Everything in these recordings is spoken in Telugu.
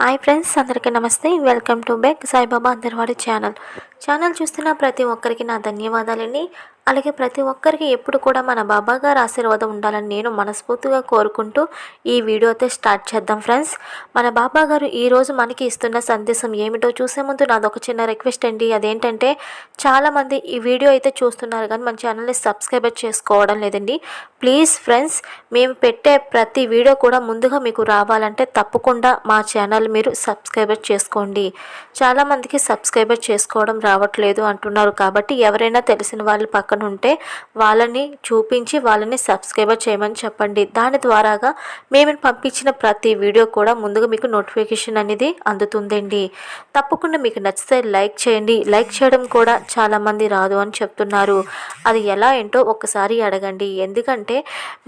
హాయ్ ఫ్రెండ్స్ అందరికీ నమస్తే. వెల్కమ్ టు బెక్ సాయిబాబా అందరివాడి ఛానల్. ఛానల్ చూస్తున్న ప్రతి ఒక్కరికి నా ధన్యవాదాలండి. అలాగే ప్రతి ఒక్కరికి ఎప్పుడు కూడా మన బాబా గారు ఆశీర్వాదం ఉండాలని నేను మనస్ఫూర్తిగా కోరుకుంటూ ఈ వీడియో అయితే స్టార్ట్ చేద్దాం ఫ్రెండ్స్. మన బాబా గారు ఈరోజు మనకి ఇస్తున్న సందేశం ఏమిటో చూసే ముందు నాదొక చిన్న రిక్వెస్ట్ అండి. అదేంటంటే చాలామంది ఈ వీడియో అయితే చూస్తున్నారు కానీ మన ఛానల్ని సబ్స్క్రైబర్ చేసుకోవడం లేదండి. ప్లీజ్ ఫ్రెండ్స్ మేము పెట్టే ప్రతి వీడియో కూడా ముందుగా మీకు రావాలంటే తప్పకుండా మా ఛానల్ మీరు సబ్స్క్రైబర్ చేసుకోండి. చాలామందికి సబ్స్క్రైబర్ చేసుకోవడం రావట్లేదు అంటున్నారు. కాబట్టి ఎవరైనా తెలిసిన వాళ్ళు పక్కన ఉంటే వాళ్ళని చూపించి వాళ్ళని సబ్స్క్రైబర్ చేయమని చెప్పండి. దాని ద్వారాగా మేము పంపించిన ప్రతి వీడియో కూడా ముందుగా మీకు నోటిఫికేషన్ అనేది అందుతుందండి. తప్పకుండా మీకు నచ్చితే లైక్ చేయండి. లైక్ చేయడం కూడా చాలామంది రాదు అని చెప్తున్నారు. అది ఎలా ఏంటో ఒక్కసారి అడగండి. ఎందుకంటే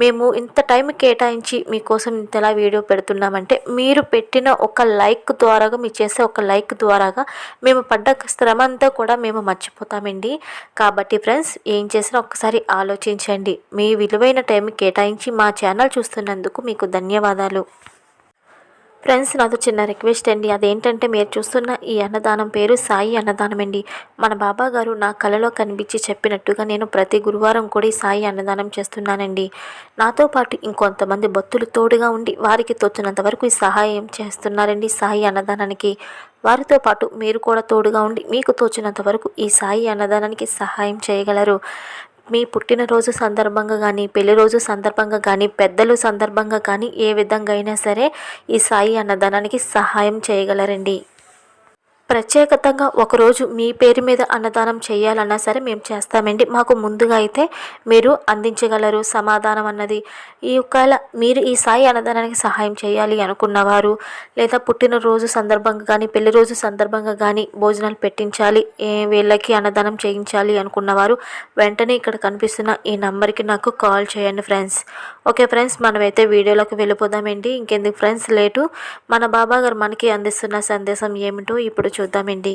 మేము ఇంత టైం కేటాయించి మీకోసం ఇంతలా వీడియో పెడుతున్నామంటే మీరు పెట్టిన ఒక లైక్ ద్వారాగా మీరు చేసే ఒక లైక్ ద్వారాగా మేము పడ్డ శ్రమ అంతా కూడా మేము మర్చిపోతామండి. కాబట్టి ఫ్రెండ్స్ ఏం చేసినా ఒక్కసారి ఆలోచించండి. మీ విలువైన టైం కేటాయించి మా ఛానల్ చూస్తున్నందుకు మీకు ధన్యవాదాలు. ఫ్రెండ్స్ నాతో చిన్న రిక్వెస్ట్ అండి. అదేంటంటే మీరు చూస్తున్న ఈ అన్నదానం పేరు సాయి అన్నదానం అండి మన బాబా గారు నా కలలో కనిపించి చెప్పినట్టుగా నేను ప్రతి గురువారం కూడా ఈ సాయి అన్నదానం చేస్తున్నానండి. నాతో పాటు ఇంకొంతమంది భక్తులు తోడుగా ఉండి వారికి తోచినంత వరకు ఈ సహాయం చేస్తున్నారండి సాయి అన్నదానానికి. వారితో పాటు మీరు కూడా తోడుగా ఉండి మీకు తోచినంత వరకు ఈ సాయి అన్నదానానికి సహాయం చేయగలరు. మీ పుట్టినరోజు సందర్భంగా కానీ పెళ్ళి రోజు సందర్భంగా కానీ పెద్దలు సందర్భంగా కానీ ఏ విధంగా అయినా సరే ఈ సాయి అన్నదానానికి సహాయం చేయగలరండి. ప్రత్యేకతంగా ఒకరోజు మీ పేరు మీద అన్నదానం చేయాలన్నా సరే మేము చేస్తామండి. మాకు ముందుగా అయితే మీరు అందించగలరు సమాధానం అన్నది. ఈ ఒకవేళ మీరు ఈ సాయి అన్నదానానికి సహాయం చేయాలి అనుకున్నవారు లేదా పుట్టినరోజు సందర్భంగా కానీ పెళ్ళి రోజు సందర్భంగా కానీ భోజనాలు పెట్టించాలి ఏ వీళ్ళకి అన్నదానం చేయించాలి అనుకున్నవారు వెంటనే ఇక్కడ కనిపిస్తున్న ఈ నంబర్కి నాకు కాల్ చేయండి ఫ్రెండ్స్. ఓకే ఫ్రెండ్స్ మనమైతే వీడియోలోకి వెళ్ళిపోదామండి. ఇంకెందుకు ఫ్రెండ్స్ లేటు మన బాబా గారు మనకి అందిస్తున్న సందేశం ఏమిటో ఇప్పుడు చూద్దామండి.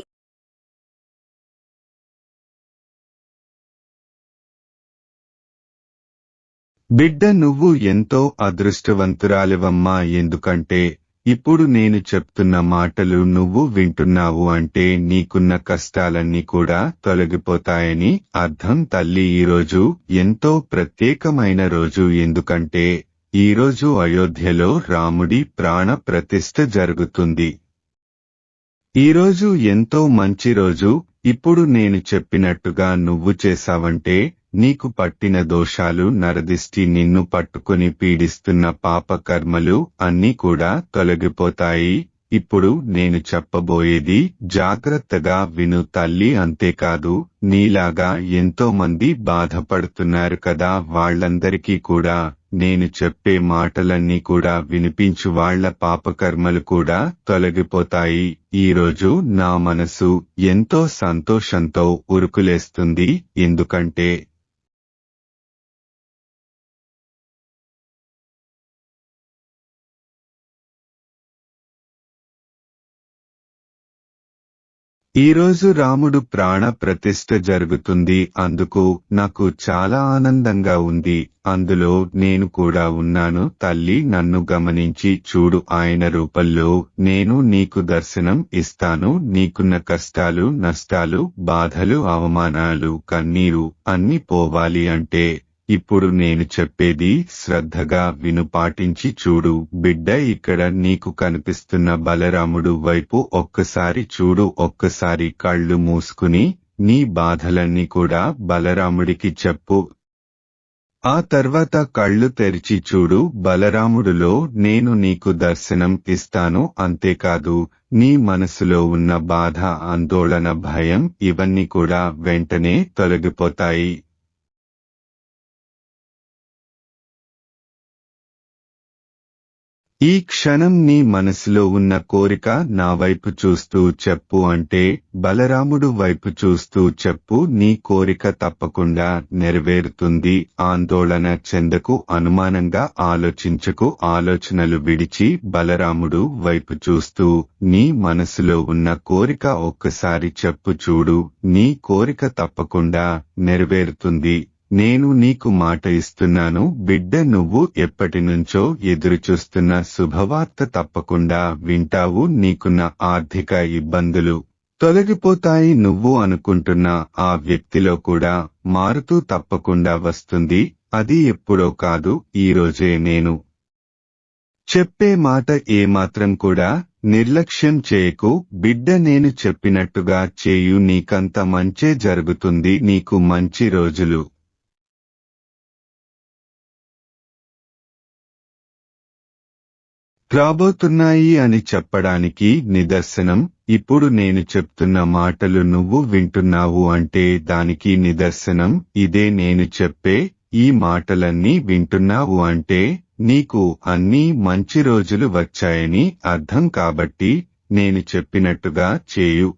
బిడ్డ నువ్వు ఎంతో అదృష్టవంతురాలివమ్మా ఎందుకంటే ఇప్పుడు నేను చెప్తున్న మాటలు నువ్వు వింటున్నావు అంటే నీకున్న కష్టాలన్నీ కూడా తొలగిపోతాయని అర్థం. తల్లి ఈరోజు ఎంతో ప్రత్యేకమైన రోజు ఎందుకంటే ఈరోజు అయోధ్యలో రాముడి ప్రాణ ప్రతిష్ఠ జరుగుతుంది. ఈరోజు ఎంతో మంచి రోజు. ఇప్పుడు నేను చెప్పినట్టుగా నువ్వు చేశావంటే నీకు పట్టిన దోషాలు నరదిష్టి నిన్ను పట్టుకుని పీడిస్తున్న పాపకర్మలు అన్నీ కూడా తొలగిపోతాయి. ఇప్పుడు నేను చెప్పబోయేది జాగ్రత్తగా విను తల్లి అంతేకాదు నీలాగా ఎంతో మంది బాధపడుతున్నారు కదా వాళ్ళందరికీ కూడా నేను చెప్పే మాటలన్నీ కూడా వినిపించు వాళ్ళ పాపకర్మలు కూడా తొలగిపోతాయి. ఈరోజు నా మనసు ఎంతో సంతోషంతో ఉరుకులేస్తుంది ఎందుకంటే ఈరోజు రాముడు ప్రాణ ప్రతిష్ఠ జరుగుతుంది అందుకు నాకు చాలా ఆనందంగా ఉంది అందులో నేను కూడా ఉన్నాను తల్లి నన్ను గమనించి చూడు ఆయన రూపంలో నేను నీకు దర్శనం ఇస్తాను నీకున్న కష్టాలు నష్టాలు బాధలు అవమానాలు కన్నీరు అన్ని పోవాలి అంటే ఇప్పుడు నేను చెప్పేది శ్రద్ధగా విను పాటించి చూడు. బిడ్డ ఇక్కడ నీకు కనిపిస్తున్న బలరాముడు వైపు ఒక్కసారి చూడు. ఒక్కసారి కళ్ళు మూసుకుని నీ బాధలన్నీ కూడా బలరాముడికి చెప్పు. ఆ తర్వాత కళ్ళు తెరిచి చూడు. బలరాముడులో నేను నీకు దర్శనం ఇస్తాను. అంతేకాదు నీ మనసులో ఉన్న బాధ ఆందోళన భయం ఇవన్నీ కూడా వెంటనే తొలగిపోతాయి. ఈ క్షణం నీ మనసులో ఉన్న కోరిక నా వైపు చూస్తూ చెప్పు అంటే బలరాముడు వైపు చూస్తూ చెప్పు నీ కోరిక తప్పకుండా నెరవేరుతుంది. ఆందోళన చెందకు అనుమానంగా ఆలోచించకు ఆలోచనలు విడిచి బలరాముడు వైపు చూస్తూ నీ మనసులో ఉన్న కోరిక ఒక్కసారి చెప్పు చూడు నీ కోరిక తప్పకుండా నెరవేరుతుంది. నేను నీకు మాట ఇస్తున్నాను బిడ్డ నువ్వు ఎప్పటినుంచో ఎదురుచూస్తున్న శుభవార్త తప్పకుండా వింటావు నీకున్న ఆర్థిక ఇబ్బందులు తొలగిపోతాయి నువ్వు అనుకుంటున్న ఆ వ్యక్తిలో కూడా మారుతూ తప్పకుండా వస్తుంది అది ఎప్పుడో కాదు ఈ రోజే నేను చెప్పే మాట ఏమాత్రం కూడా నిర్లక్ష్యం చేయకు బిడ్డ నేను చెప్పినట్టుగా చేయు నీకంత మంచే జరుగుతుంది నీకు మంచి రోజులు. రాబోతున్నాయి అని చెప్పడానికి నిదర్శనం ఇప్పుడు నేను చెప్తున్న మాటలు నువ్వు వింటున్నావు అంటే దానికి నిదర్శనం ఇదే నేను చెప్పే ఈ మాటలన్నీ వింటున్నావు అంటే నీకు అన్నీ మంచి రోజులు వచ్చాయని అర్థం కాబట్టి నేను చెప్పినట్టుగా చేయు.